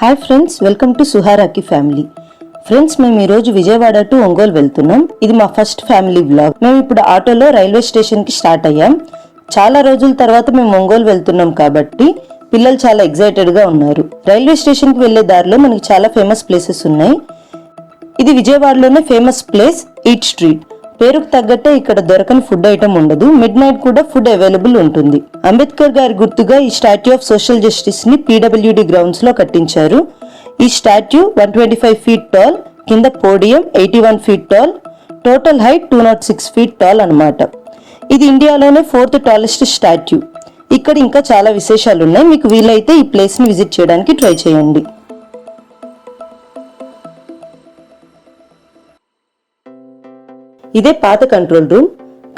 Hi friends welcome to సుహారాకి family. Friends మేము ఈరోజు విజయవాడ టు ఒంగోలు వెళ్తున్నాం. ఇది మా ఫస్ట్ ఫ్యామిలీ బ్లాగ్ మేము ఇప్పుడు ఆటోలో రైల్వే స్టేషన్కి స్టార్ట్ అయ్యాం. చాలా రోజుల తర్వాత మేము ఒంగోలు వెళ్తున్నాం కాబట్టి పిల్లలు చాలా ఎగ్జైటెడ్గా ఉన్నారు. రైల్వే స్టేషన్కి వెళ్ళే దారిలో మనకి చాలా ఫేమస్ ప్లేసెస్ ఉన్నాయి. ఇది విజయవాడలోనే ఫేమస్ ప్లేస్ ఈట్ స్ట్రీట్. పేరుకు తగ్గట్టే ఇక్కడ దొరకని ఫుడ్ ఐటమ్ ఉండదు. మిడ్ నైట్ కూడా ఫుడ్ అవైలబుల్ ఉంటుంది. అంబేద్కర్ గారి గుర్తుగా ఈ స్టాట్యూ ఆఫ్ సోషల్ జస్టిస్ని పీడబ్ల్యూడి గ్రౌండ్స్లో కట్టించారు. ఈ statue one twenty five feet tall కింద podium eighty one feet tall total height two nought six feet tall అన్నమాట. ఇది ఇండియాలోనే ఫోర్త్ టాలెస్ట్ స్టాట్యూ ఇక్కడ ఇంకా చాలా విశేషాలు ఉన్నాయి మీకు వీలైతే ఈ ప్లేస్ని విజిట్ చేయడానికి ట్రై చేయండి. ఇదే పాత కంట్రోల్ రూమ్.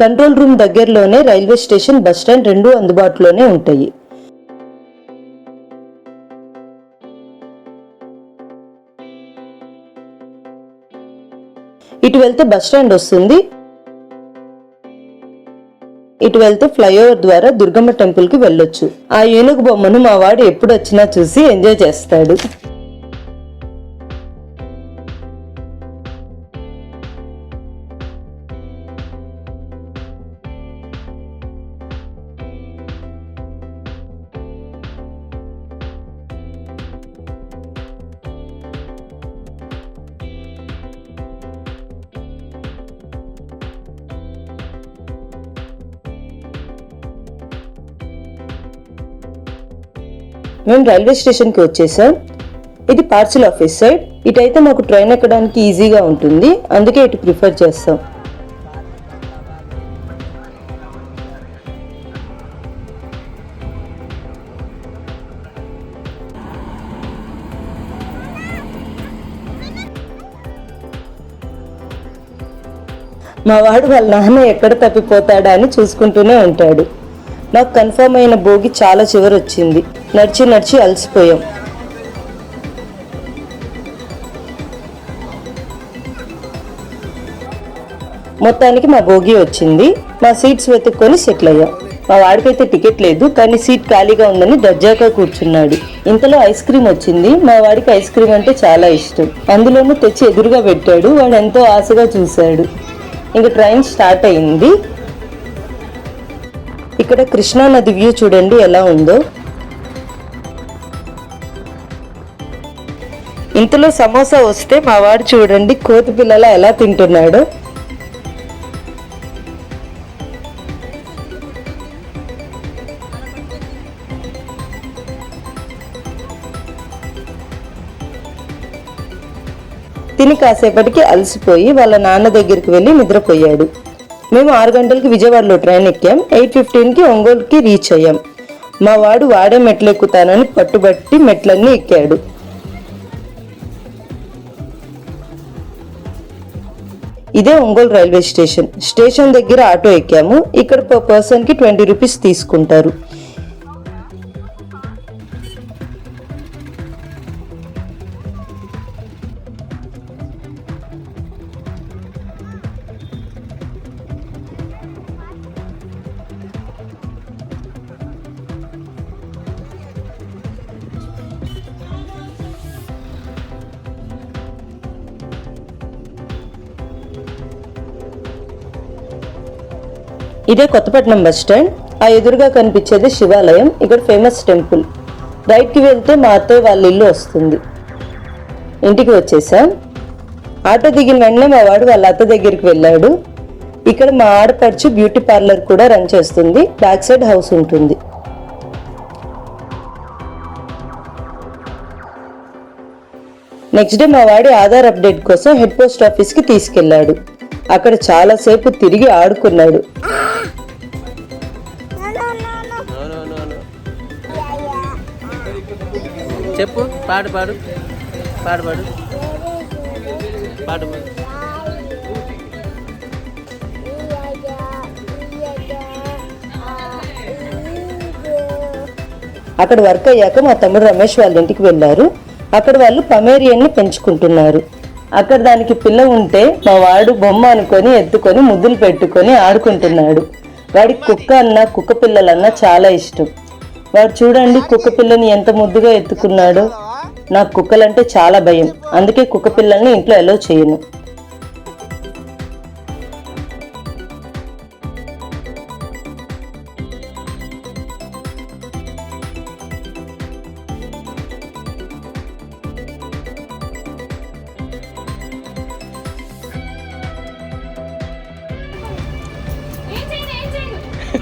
కంట్రోల్ రూమ్ దగ్గరలోనే రైల్వే స్టేషన్ బస్ స్టాండ్ రెండు అందుబాటులోనే ఉంటాయి. ఇటు వెళ్తే బస్ స్టాండ్ వస్తుంది. ఇటు వెళ్తే ఫ్లైఓవర్ ద్వారా దుర్గమ్మ టెంపుల్కి వెళ్ళొచ్చు. ఆ ఏనుగు బొమ్మను మా వాడు ఎప్పుడు వచ్చినా చూసి ఎంజాయ్ చేస్తాడు. మేము రైల్వే స్టేషన్కి వచ్చేసాం ఇది పార్సిల్ ఆఫీస్ సైడ్. ఇటైతే మాకు ట్రైన్ ఎక్కడానికి ఈజీగా ఉంటుంది. అందుకే ఇటు ప్రిఫర్ చేస్తాం. మా వాడు వాళ్ళ నాన్న ఎక్కడ తప్పిపోతాడా అని చూసుకుంటూనే ఉంటాడు. నాకు కన్ఫర్మ్ అయిన భోగి చాలా చివరి వచ్చింది. నడిచి నడిచి అలసిపోయాం. మొత్తానికి మా భోగి వచ్చింది. మా సీట్స్ వెతుక్కొని సెటిల్ అయ్యాం. మా వాడికైతే టికెట్ లేదు కానీ సీట్ ఖాళీగా ఉందని దర్జాగా కూర్చున్నాడు. ఇంతలో ఐస్ క్రీమ్ వచ్చింది. మా వాడికి ఐస్ క్రీమ్ అంటే చాలా ఇష్టం. అందులోనూ తెచ్చి ఎదురుగా పెట్టాడు. వాడు ఎంతో ఆశగా చూశాడు. ఇంక ట్రైన్ స్టార్ట్ అయింది. ఇక్కడ కృష్ణా నది వ్యూ చూడండి ఎలా ఉందో. ఇంతలో సమోసా వస్తే మా వాడు చూడండి కోతి పిల్లల ఎలా తింటున్నాడు. తిని కాసేపటికి అలసిపోయి వాళ్ళ నాన్న దగ్గరికి వెళ్ళి నిద్రపోయాడు. మేము ఆరు గంటలకి విజయవాడలో ట్రైన్ ఎక్కాం. ఎయిట్ ఫిఫ్టీన్కి ఒంగోలుకి రీచ్ అయ్యాం. మా వాడు వాడే మెట్లు ఎక్కుతానని పట్టుబట్టి మెట్లన్నీ ఎక్కాడు. ఇదే ఒంగోలు రైల్వే స్టేషన్. స్టేషన్ దగ్గర ఆటో ఎక్కాము. ఇక్కడ పర్ పర్సన్కి ట్వంటీ రూపీస్ తీసుకుంటారు. ఇదే కొత్తపట్నం బస్ స్టాండ్. ఆ ఎదురుగా కనిపించేది శివాలయం ఇక్కడ ఫేమస్ టెంపుల్. రైట్కి వెళ్తే మా అత్తయ్య వాళ్ళ ఇల్లు వస్తుంది. ఇంటికి వచ్చేసాం. ఆటో దిగిన వెంటనే మా వాడు వాళ్ళ అత్త దగ్గరికి వెళ్ళాడు. ఇక్కడ మా ఆడపడుచు బ్యూటీ పార్లర్ కూడా రన్ చేస్తుంది. బ్యాక్ సైడ్ హౌస్ ఉంటుంది. నెక్స్ట్ డే మా వాడి ఆధార్ అప్డేట్ కోసం హెడ్ పోస్ట్ ఆఫీస్కి తీసుకెళ్ళాడు అక్కడ చాలాసేపు తిరిగి ఆడుకున్నాడు. చెప్పు పాడు పాడు. పాడు పాడు. పాడు పాడు. అక్కడ వర్క్ అయ్యాక మా తమ్ముడు రమేష్ వాళ్ళ ఇంటికి వెళ్ళారు. అక్కడ వాళ్ళు పమేరియన్ని పెంచుకుంటున్నారు. అక్కడ దానికి పిల్ల ఉంటే మా వాడు బొమ్మ అనుకొని ఎత్తుకొని ముద్దులు పెట్టుకొని ఆడుకుంటున్నాడు. వాడికి కుక్క అన్న కుక్క పిల్లలన్న చాలా ఇష్టం. వాడు చూడండి కుక్క పిల్లని ఎంత ముద్దుగా ఎత్తుకున్నాడో. నాకు కుక్కలంటే చాలా భయం. అందుకే కుక్క పిల్లల్ని ఇంట్లో ఎలో చేయను.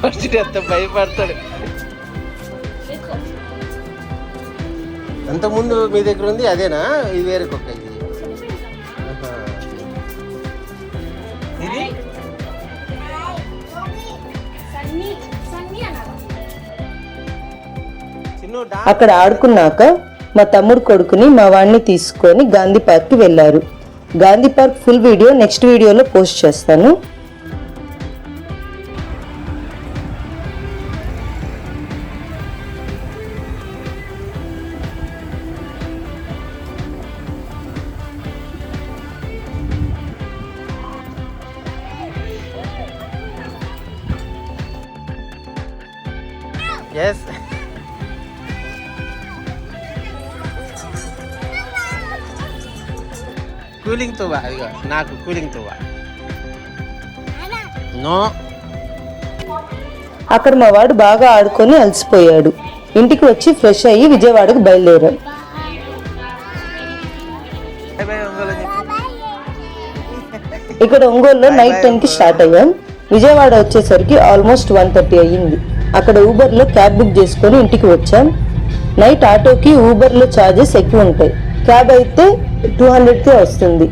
ఫస్ట్ ఎంత భయపడతాడు. అంతకుముందు మీ దగ్గర ఉంది అదేనా? ఇది వేరే కుక్క ఇది. ఇది? అక్కడ ఆడుకున్నాక మా తమ్ముడు కొడుకుని మా వాడిని తీసుకొని గాంధీ పార్క్కి వెళ్ళారు. Gandhi park full video next వీడియోలో పోస్ట్ చేస్తాను. ఎస్ కూలింగ్ తువ్వ అదిగో నాకు కూలింగ్ తువ్వ నో అక్కడ మా వాడు బాగా ఆడుకొని అలసిపోయాడు. ఇంటికి వచ్చి ఫ్రెష్ అయ్యి విజయవాడకు బయలుదేరాం ఇక్కడ ఒంగోలులో నైట్ టెన్కి స్టార్ట్ అయ్యాం. విజయవాడ వచ్చేసరికి ఆల్మోస్ట్ వన్ థర్టీ అయ్యింది. అక్కడ ఊబర్లో క్యాబ్ బుక్ చేసుకొని ఇంటికి వచ్చాం. నైట్ ఆటోకి ఊబర్లో ఛార్జెస్ చార్జెస్ ఎక్కువ ఉంటాయి. క్యాబ్ అయితే టూ హండ్రెడ్కే వస్తుంది.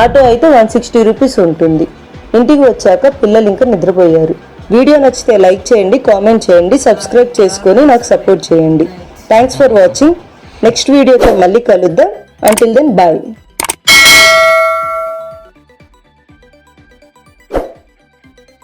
ఆటో అయితే వన్ సిక్స్టీ రూపీస్ ఉంటుంది. ఇంటికి వచ్చాక పిల్లలు ఇంకా నిద్రపోయారు. వీడియో నచ్చితే లైక్ చేయండి కామెంట్ చేయండి సబ్స్క్రైబ్ చేసుకొని నాకు సపోర్ట్ చేయండి. థ్యాంక్స్ ఫర్ వాచింగ్ నెక్స్ట్ వీడియోతో మళ్ళీ కలుద్దాం. Until then bye